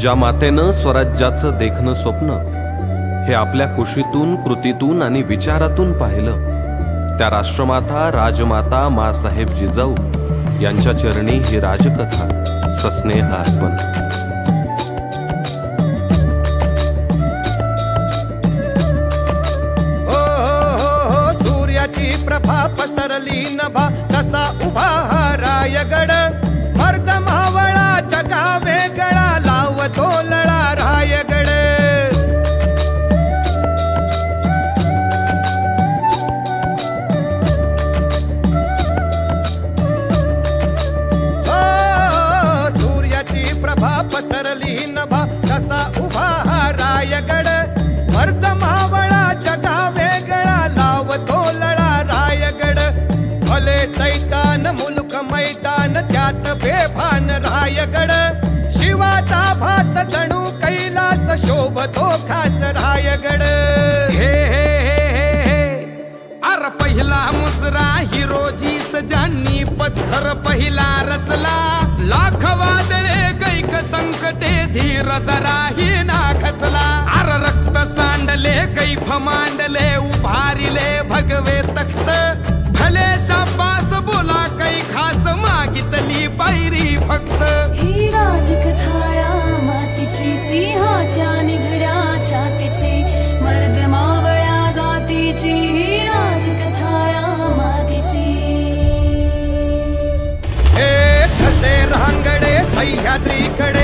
ज्या मातेनं स्वराज्याचं देखणं स्वप्न हे आपल्या कुशीतून कृतीतून आणि विचारातून पाहिलं त्या राष्ट्रमाता राजमाता मासाहेब जिजाऊ यांच्या चरणी ही राजकथा सस्नेह अर्पण. हो, हो, हो, सूर्याची प्रभा पसरली नभा तसा उभा हा रायगड. भले सैतान मुलुक मैदान त्यात बेभान रायगड. शिवाचा भास जणू कैलास शोभतो खास रायगड. हे हे हे हे हे. अर पहिला मुजरा हिरोजीस ज्यांनी पत्थर पहिला रचला. लाख वादळे कैक संकटे धीर जराही ना खचला अर रक्त सांडले कैफ मांडले उभारिले भगवे तख्त. भले शाबास बोला कै खास मागितली पायरी फक्त. ही राजकथाया मातीची सिंहाच्या निधड्या छातीची मर्द मावळ्या जातीची ही राजकथाया मातीची. हे कसे रांगडे सह्याद्रीकडे